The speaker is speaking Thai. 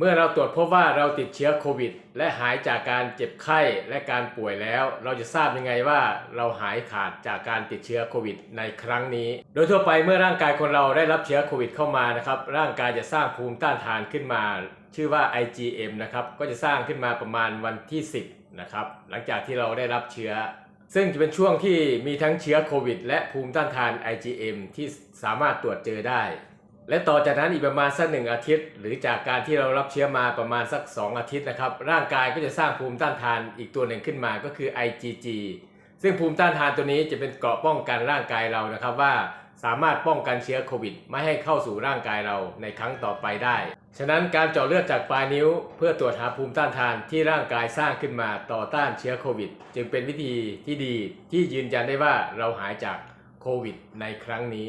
เมื่อเราตรวจพบว่าเราติดเชื้อโควิด และหายจากการเจ็บไข้และการป่วยแล้ว เราจะทราบยังไงว่าเราหายขาดจากการติดเชื้อโควิดในครั้งนี้ โดยทั่วไปเมื่อร่างกายคนเราได้รับเชื้อโควิดเข้ามานะครับร่างกายจะสร้างภูมิต้านทานขึ้นมา ชื่อว่า IgM นะครับก็จะสร้างขึ้นมาประมาณวันที่ 10นะครับหลังจากที่เราได้รับเชื้อ ซึ่งจะเป็นช่วงที่มีทั้งเชื้อโควิดและภูมิต้านทาน IgM ที่สามารถตรวจเจอได้ และต่อจากนั้นอีกประมาณสักหนึ่งอาทิตย์ หรือจากการที่เรารับเชื้อมาประมาณสัก 2 อาทิตย์นะครับ ร่างกายก็จะสร้างภูมิต้านทานอีกตัวหนึ่งขึ้นมาก็คือ IgG ซึ่งภูมิต้านทานตัวนี้จะเป็นเกราะป้องกันร่างกายเรานะครับว่าสามารถป้องกันเชื้อโควิด ไม่ให้เข้าสู่ร่างกายเราในครั้งต่อไปได้ ฉะนั้นการเจาะเลือดจากปลายนิ้ว เพื่อตรวจหาภูมิต้านทานที่ร่างกายสร้างขึ้นมาต่อต้านเชื้อโควิด จึงเป็นวิธีที่ดีที่ยืนยันได้ว่าเราหายจากโควิดในครั้งนี้